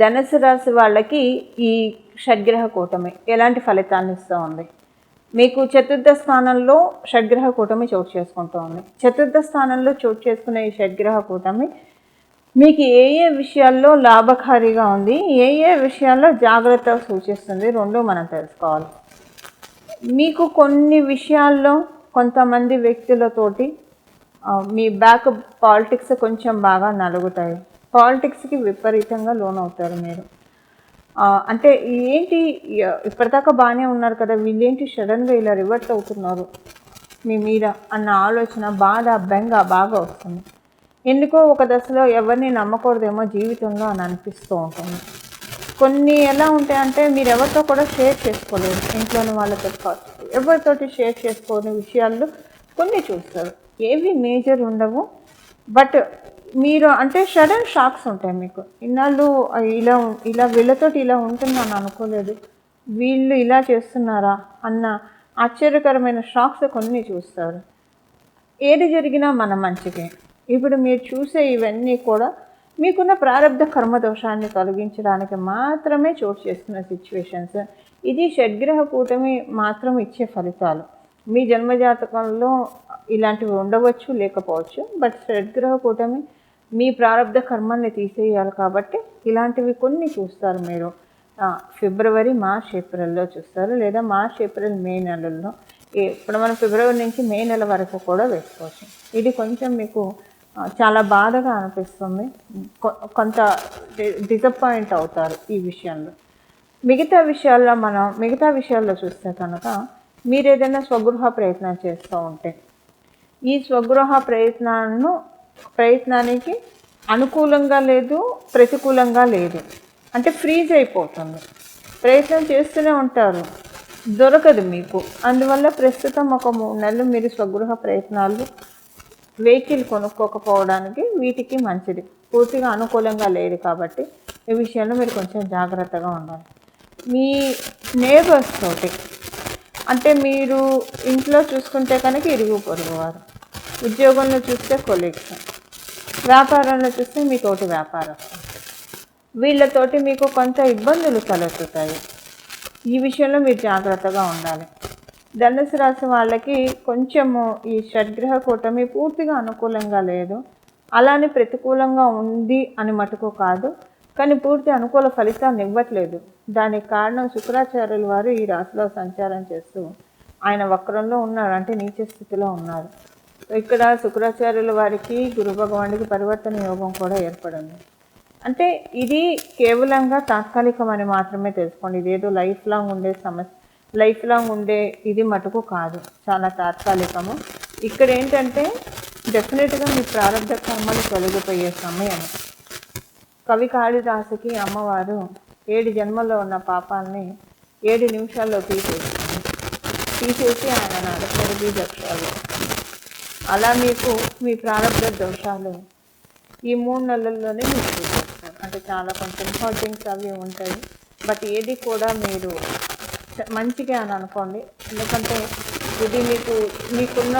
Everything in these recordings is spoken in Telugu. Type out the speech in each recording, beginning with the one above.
ధనుసు రాశి వాళ్ళకి ఈ షడ్గ్రహ కూటమి ఎలాంటి ఫలితాలను ఇస్తూ ఉంది? మీకు చతుర్థ స్థానంలో షడ్గ్రహ కూటమి చోటు చేసుకుంటూ ఉంది. చతుర్థ స్థానంలో చోటు చేసుకునే ఈ షడ్గ్రహ కూటమి మీకు ఏ ఏ విషయాల్లో లాభకారిగా ఉంది? ఏ ఏ విషయాల్లో జాగ్రత్త సూచిస్తుంది? రెండు మనం తెలుసుకోవాలి. మీకు కొన్ని విషయాల్లో కొంతమంది వ్యక్తులతోటి మీ బ్యాక్ పాలిటిక్స్ కొంచెం బాగా నలుగుతాయి. పాలిటిక్స్కి విపరీతంగా లోన్ అవుతారు మీరు. అంటే ఏంటి ఇప్పటిదాకా బాగానే ఉన్నారు కదా వీళ్ళేంటి సడన్గా ఇలా రివర్ట్ అవుతున్నారు? మీ మీద అన్న ఆలోచన బాధ బెంగ బాగా వస్తుంది. ఎందుకో ఒక దశలో ఎవరిని నమ్మకూడదేమో జీవితంలో అని అనిపిస్తూ ఉంటుంది. కొన్ని ఎలా ఉంటాయంటే మీరు ఎవరితో కూడా షేర్ చేసుకోలేరు ఇంట్లోని వాళ్ళతో కావచ్చు. ఎవరితోటి షేర్ చేసుకోని విషయాలు కొన్ని చూస్తారు. ఏవి మేజర్ ఉండవు బట్ మీరు అంటే సడన్ షాక్స్ ఉంటాయి మీకు. ఇన్నాళ్ళు ఇలా ఇలా వీళ్ళతోటి ఇలా ఉంటున్నాను అనుకోలేదు. వీళ్ళు ఇలా చేస్తున్నారా అన్న ఆశ్చర్యకరమైన షాక్స్ కొన్ని చూస్తారు. ఏది జరిగినా మన మంచికే. ఇప్పుడు మీరు చూసే ఇవన్నీ కూడా మీకున్న ప్రారంధ కర్మ దోషాన్ని తొలగించడానికి మాత్రమే చోటు చేసుకున్న సిచ్యువేషన్స్ ఇది షడ్గ్రహ కూటమి మాత్రం ఇచ్చే ఫలితాలు. మీ జన్మజాతకంలో ఇలాంటివి ఉండవచ్చు లేకపోవచ్చు. బట్ షడ్గ్రహ కూటమి మీ ప్రారంధ కర్మల్ని తీసేయాలి కాబట్టి ఇలాంటివి కొన్ని చూస్తారు మీరు. ఫిబ్రవరి మార్చ్ ఏప్రిల్లో చూస్తారు. లేదా మార్చ్ ఏప్రిల్ మే నెలల్లో. ఇప్పుడు మనం ఫిబ్రవరి నుంచి మే నెల వరకు కూడా వేసుకోవచ్చు. ఇది కొంచెం మీకు చాలా బాధగా అనిపిస్తుంది. కొ- కొంత డిసప్పాయింట్ అవుతారు ఈ విషయంలో. మిగతా విషయాల్లో మనం మిగతా విషయాల్లో చూస్తే కనుక మీరు ఏదైనా స్వగృహ ప్రయత్నం చేస్తూ ఉంటే ఈ స్వగృహ ప్రయత్నాలను ప్రయత్నానికి అనుకూలంగా లేదు ప్రతికూలంగా లేదు. అంటే ఫ్రీజ్ అయిపోతుంది. ప్రయత్నం చేస్తూనే ఉంటారు. దొరకదు మీకు. అందువల్ల ప్రస్తుతం ఒక మూడు నెలలు మీరు స్వగృహ ప్రయత్నాలు వెహికల్ కొనుక్కోకపోవడానికి వీటికి మంచిది. పూర్తిగా అనుకూలంగా లేదు కాబట్టి ఈ విషయంలో మీరు కొంచెం జాగ్రత్తగా ఉండాలి. మీ నేబర్స్ తోటి అంటే మీరు ఇంట్లో చూసుకుంటే కనుక ఇరుగు పొరుగువారు ఉద్యోగంలో చూస్తే కొలీగ్స్ వ్యాపారంలో చూస్తే మీ తోటి వ్యాపారస్తులు వీళ్ళతోటి మీకు కొంత ఇబ్బందులు తలెత్తుతాయి. ఈ విషయంలో మీరు జాగ్రత్తగా ఉండాలి. ధనుసు రాశి వాళ్ళకి కొంచెము ఈ షడ్గ్రహ కూటమి పూర్తిగా అనుకూలంగా లేదు. అలానే ప్రతికూలంగా ఉంది అని మటుకు కాదు. కానీ పూర్తి అనుకూల ఫలితాన్ని ఇవ్వట్లేదు. దానికి కారణం శుక్రాచార్యుల వారు ఈ రాశిలో సంచారం చేస్తూ ఆయన వక్రంలో ఉన్నారు. అంటే నీచ స్థితిలో ఉన్నారు. ఇక్కడ శుక్రాచార్యుల వారికి గురు భగవానుడికి పరివర్తన యోగం కూడా ఏర్పడింది. అంటే ఇది కేవలంగా తాత్కాలికమని మాత్రమే తెలుసుకోండి. ఇదేదో లైఫ్ లాంగ్ ఉండే సమస్య లైఫ్ లాంగ్ ఉండే ఇది మటుకు కాదు. చాలా తాత్కాలికము. ఇక్కడ ఏంటంటే డెఫినెట్గా మీ ప్రారంభ కర్మలు తొలగిపోయే సమయం. కవి కాళిదాసుకి అమ్మవారు ఏడు జన్మల్లో ఉన్న పాపాలని ఏడు నిమిషాల్లో తీసేసింది తీసేసి ఆయన నడపడికి బీజక్షాలు అలా మీకు మీ ప్రారంభ దోషాలు ఈ మూడు నెలల్లోనే మీరు చూపిస్తారు అంటే చాలా కొంచెం హర్టింగ్స్ అవి ఉంటాయి. బట్ ఏది కూడా మీరు మంచిగా అని అనుకోండి. ఎందుకంటే ఇది మీకు మీకున్న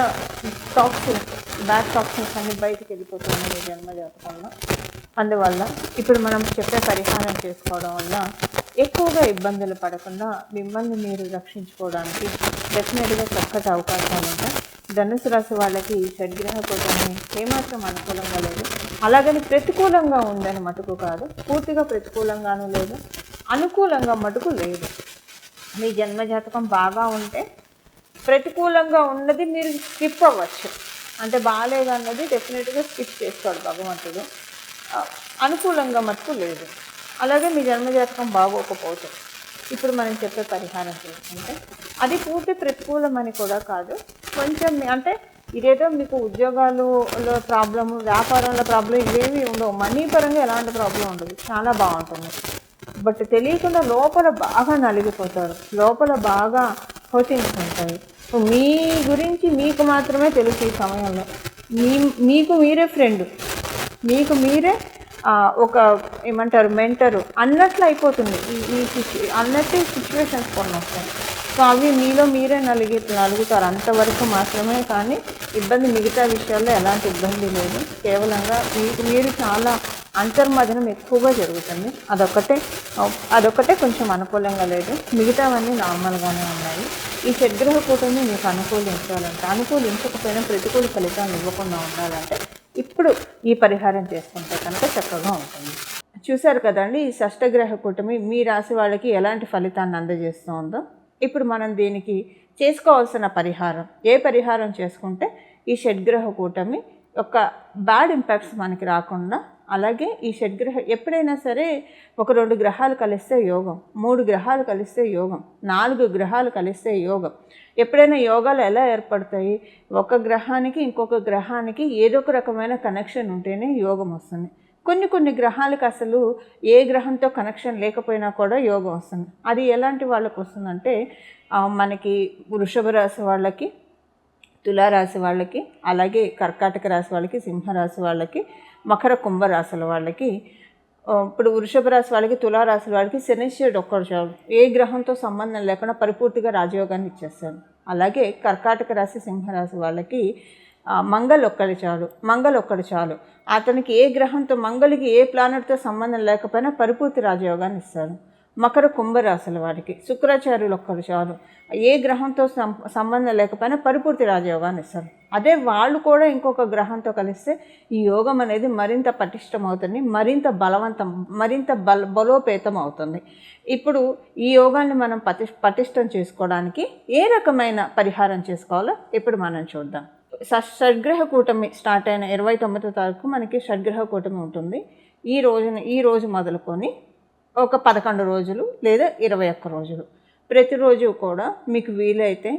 టాక్సిన్స్ బ్యాడ్ టాక్సిన్స్ అన్ని బయటకు వెళ్ళిపోతున్నాయి మీ జన్మ జాతకంలో అందువల్ల ఇప్పుడు మనం చెప్పే పరిహారం చేసుకోవడం వల్ల ఎక్కువగా ఇబ్బందులు పడకుండా మిమ్మల్ని మీరు రక్షించుకోవడానికి డెఫినెట్గా చక్కటి అవకాశాలు ఉంటాయి. ధనుసు రాశి వాళ్ళకి షడ్గ్రహ కూటమి ఏమాత్రం అనుకూలంగా లేదు. అలాగని ప్రతికూలంగా ఉందని మటుకు కాదు. పూర్తిగా ప్రతికూలంగానూ లేదు. అనుకూలంగా మటుకు లేదు. మీ జన్మజాతకం బాగా ఉంటే ప్రతికూలంగా ఉన్నది మీరు స్కిప్ అవ్వచ్చు. అంటే బాగాలేదు అన్నది డెఫినెట్గా స్కిప్ చేస్తాడు భగవంతుడు. అనుకూలంగా మటుకు లేదు. అలాగే మీ జన్మజాతకం బాగోకపోతే ఇప్పుడు మనం చెప్పే పరిహారం చేసుకుంటే అది పూర్తి ప్రతికూలమని కూడా కాదు. కొంచెం అంటే ఇదేదో మీకు ఉద్యోగాలలో ప్రాబ్లము వ్యాపారంలో ప్రాబ్లం ఇవేవి ఉండవు. మనీ పరంగా ఎలాంటి ప్రాబ్లం ఉండదు. చాలా బాగుంటుంది. బట్ తెలియకుండా లోపల బాగా నలిగిపోతారు. లోపల బాగా హోటింగ్స్ ఉంటాయి సో మీ గురించి మీకు మాత్రమే తెలుసు ఈ సమయంలో. మీ మీకు మీరే ఫ్రెండ్. మీకు మీరే ఒక ఏమంటారు మెంటరు. అన్నట్లు అయిపోతుంది. ఈ ఈ సిచ్యు అన్నట్టు సిచ్యువేషన్స్ కొన్ని వస్తాయి. సో అవి మీలో మీరే నలిగి నలుగుతారు. అంతవరకు మాత్రమే కానీ ఇబ్బంది మిగతా విషయాల్లో ఎలాంటి ఇబ్బంది లేదు. కేవలంగా మీకు మీరు చాలా అంతర్మదనం ఎక్కువగా జరుగుతుంది. అదొకటే అదొకటే కొంచెం అనుకూలంగా లేదు. మిగతావన్నీ నార్మల్గానే ఉన్నాయి. ఈ షడ్గ్రహ కూటమి మీకు అనుకూలించాలంటే అనుకూలించకపోయినా ప్రతికూల ఫలితాలు ఇవ్వకుండా ఉండాలంటే ఇప్పుడు ఈ పరిహారం చేసుకుంటే కనుక చక్కగా ఉంటుంది. చూశారు కదండి ఈ షష్టగ్రహ కూటమి మీ రాశి వాళ్ళకి ఎలాంటి ఫలితాన్ని అందజేస్తుందో? ఇప్పుడు మనం దీనికి చేసుకోవాల్సిన పరిహారం. ఏ పరిహారం చేసుకుంటే ఈ షడ్గ్రహ కూటమి యొక్క బ్యాడ్ ఇంపాక్ట్స్ మనకి రాకుండా అలాగే ఈ షడ్గ్రహ ఎప్పుడైనా సరే ఒక రెండు గ్రహాలు కలిస్తే యోగం మూడు గ్రహాలు కలిస్తే యోగం నాలుగు గ్రహాలు కలిస్తే యోగం. ఎప్పుడైనా యోగాలు ఎలా ఏర్పడతాయి? ఒక గ్రహానికి ఇంకొక గ్రహానికి ఏదో ఒక రకమైన కనెక్షన్ ఉంటేనే యోగం వస్తుంది. కొన్ని కొన్ని గ్రహాలకు అసలు ఏ గ్రహంతో కనెక్షన్ లేకపోయినా కూడా యోగం వస్తుంది. అది ఎలాంటి వాళ్ళకు వస్తుందంటే మనకి వృషభ రాశి వాళ్ళకి తులారాశి వాళ్ళకి అలాగే కర్కాటక రాశి వాళ్ళకి సింహరాశి వాళ్ళకి మకర కుంభరాశుల వాళ్ళకి ఇప్పుడు వృషభ రాశి వాళ్ళకి తులారాశి వాళ్ళకి శనిశ్వరుడు ఒక్కడు చాలు. ఏ గ్రహంతో సంబంధం లేకుండా పరిపూర్తిగా రాజయోగాన్ని ఇచ్చేస్తాడు అలాగే కర్కాటక రాశి సింహరాశి వాళ్ళకి మంగళ ఒక్కడి చాలు మంగళ్ ఒక్కడు చాలు. అతనికి ఏ గ్రహంతో మంగళికి ఏ ప్లానెట్తో సంబంధం లేకపోయినా పరిపూర్తి రాజయోగాన్ని ఇస్తాడు. మకర కుంభరాశుల వారికి శుక్రాచార్యులు ఒక్కరు చాలు. ఏ గ్రహంతో సం- సంబంధం లేకపోయినా పరిపూర్తి రాజయోగాన్ని ఇస్తారు అదే వాళ్ళు కూడా ఇంకొక గ్రహంతో కలిస్తే ఈ యోగం అనేది మరింత పటిష్టం అవుతుంది మరింత బలవంతం మరింత బల బలోపేతం అవుతుంది ఇప్పుడు ఈ యోగాన్ని మనం పటి పటిష్టం చేసుకోవడానికి ఏ రకమైన పరిహారం చేసుకోవాలో ఇప్పుడు మనం చూద్దాం. షడ్గ్రహ కూటమి స్టార్ట్ అయిన ఇరవై తొమ్మిదో తారీఖు మనకి షడ్గ్రహ కూటమి ఉంటుంది. ఈ రోజున ఈ రోజు మొదలుకొని ఒక పదకొండు రోజులు లేదా ఇరవై ఒక్క రోజులు. ప్రతిరోజు కూడా మీకు వీలైతే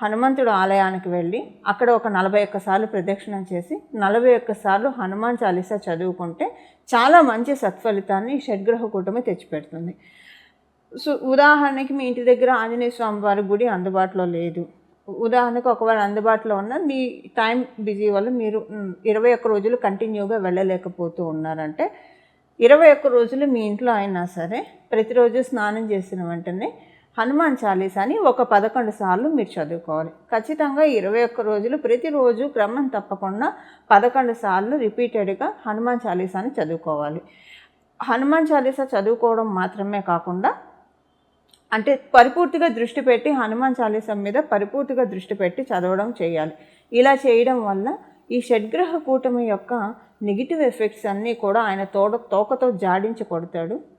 హనుమంతుడు ఆలయానికి వెళ్ళి అక్కడ ఒక నలభై ఒక్క సార్లు ప్రదక్షిణం చేసి నలభై ఒక్క సార్లు హనుమాన్ చాలీసా చదువుకుంటే చాలా మంచి సత్ఫలితాన్ని షడ్గ్రహ కూటమి తెచ్చిపెడుతుంది. సో ఉదాహరణకి మీ ఇంటి దగ్గర ఆంజనేయ స్వామి వారి గుడి అందుబాటులో లేదు. ఉదాహరణకు ఒకవేళ అందుబాటులో ఉన్న మీ టైం బిజీ వల్ల మీరు ఇరవై ఒక్క రోజులు కంటిన్యూగా వెళ్ళలేకపోతూ ఉన్నారంటే ఇరవై ఒక్క రోజులు మీ ఇంట్లో అయినా సరే ప్రతిరోజు స్నానం చేసిన వెంటనే హనుమాన్ చాలీసాని ఒక పదకొండు సార్లు మీరు చదువుకోవాలి. ఖచ్చితంగా ఇరవై ఒక్క రోజులు ప్రతిరోజు క్రమం తప్పకుండా పదకొండు సార్లు రిపీటెడ్గా హనుమాన్ చాలీసాని చదువుకోవాలి. హనుమాన్ చాలీసా చదువుకోవడం మాత్రమే కాకుండా అంటే పరిపూర్తిగా దృష్టి పెట్టి హనుమాన్ చాలీసం మీద పరిపూర్తిగా దృష్టి పెట్టి చదవడం చేయాలి. ఇలా చేయడం వల్ల ఈ షడ్గ్రహ కూటమి యొక్క నెగిటివ్ ఎఫెక్ట్స్ అన్నీ కూడా ఆయన తోడ తోకతో జాడించి కొడతాడు.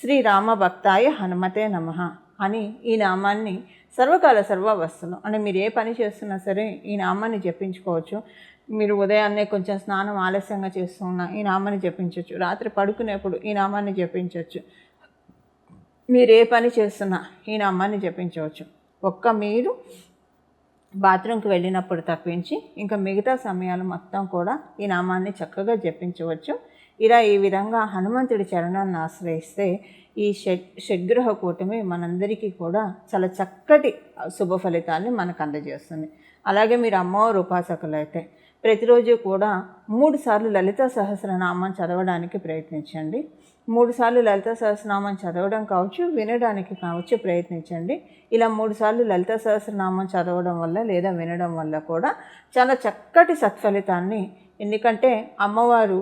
శ్రీరామ భక్తాయ హనుమతే నమ అని ఈ నామాన్ని సర్వకాల సర్వవస్తులు అంటే మీరు ఏ పని చేస్తున్నా సరే ఈ నామాన్ని జపించుకోవచ్చు. మీరు ఉదయాన్నే కొంచెం స్నానం ఆలస్యంగా చేస్తున్నా ఈ నామాన్ని జపించవచ్చు రాత్రి పడుకునేప్పుడు ఈ నామాన్ని జపించవచ్చు మీరు ఏ పని చేస్తున్నా ఈ నామాన్ని జపించవచ్చు. ఒక్క మీరు బాత్రూమ్కి వెళ్ళినప్పుడు తప్పించి ఇంకా మిగతా సమయాలు మొత్తం కూడా ఈ నామాన్ని చక్కగా జపించవచ్చు. ఇలా ఈ విధంగా హనుమంతుడి చరణాన్ని ఆశ్రయిస్తే ఈ షడ్ షడ్గ్రహ కూటమి మనందరికీ కూడా చాలా చక్కటి శుభ ఫలితాన్ని మనకు అందజేస్తుంది. అలాగే మీరు అమ్మవారు ఉపాసకులు అయితే ప్రతిరోజు కూడా మూడు సార్లు లలిత సహస్రనామం చదవడానికి ప్రయత్నించండి. మూడు సార్లు లలిత సహస్రనామం చదవడం కావచ్చు వినడానికి కావచ్చు ప్రయత్నించండి. ఇలా మూడు సార్లు లలిత సహస్రనామం చదవడం వల్ల లేదా వినడం వల్ల కూడా చాలా చక్కటి సత్ఫలితాన్ని ఎందుకంటే అమ్మవారు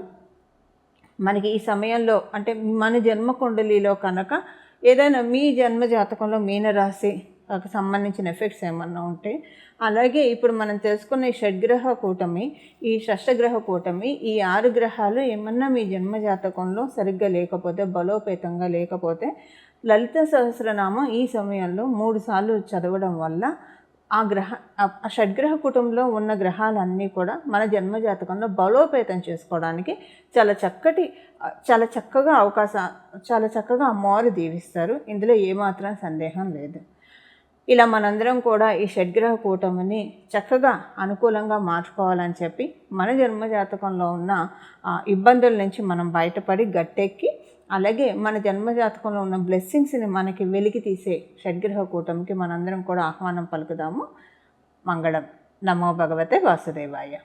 మనకి ఈ సమయంలో అంటే మన జన్మ కుండలిలో కనుక ఏదైనా మీ జన్మ జాతకంలో మీనరాశి సంబంధించిన ఎఫెక్ట్స్ ఏమన్నా ఉంటే అలాగే ఇప్పుడు మనం తెలుసుకున్న ఈ షడ్గ్రహ కూటమి ఈ షష్టగ్రహ కూటమి ఈ ఆరు గ్రహాలు ఏమన్నా మీ జన్మ జాతకంలో సరిగ్గా లేకపోతే బలోపేతంగా లేకపోతే లలిత సహస్రనామం ఈ సమయంలో మూడు సార్లు చదవడం వల్ల ఆ గ్రహ ఆ షడ్గ్రహ కుటుంబంలో ఉన్న గ్రహాలన్నీ కూడా మన జన్మ జాతకంలో బలోపేతం చేసుకోవడానికి చాలా చక్కటి చాలా చక్కగా అవకాశం చాలా చక్కగా అమ్మవారు దీవిస్తారు. ఇందులో ఏమాత్రం సందేహం లేదు. ఇలా మనందరం కూడా ఈ షడ్గ్రహ కూటమిని చక్కగా అనుకూలంగా మార్చుకోవాలని చెప్పి మన జన్మ జాతకంలో ఉన్న ఆ, ఇబ్బందుల నుంచి మనం బయటపడి గట్టెక్కి అలాగే మన జన్మ జాతకంలో ఉన్న బ్లెస్సింగ్స్ని మనకి వెలికి తీసే షడ్గ్రహ కూటమికి మనందరం కూడా ఆహ్వానం పలుకుదాము. మంగళం. నమో భగవతే వాసుదేవాయ.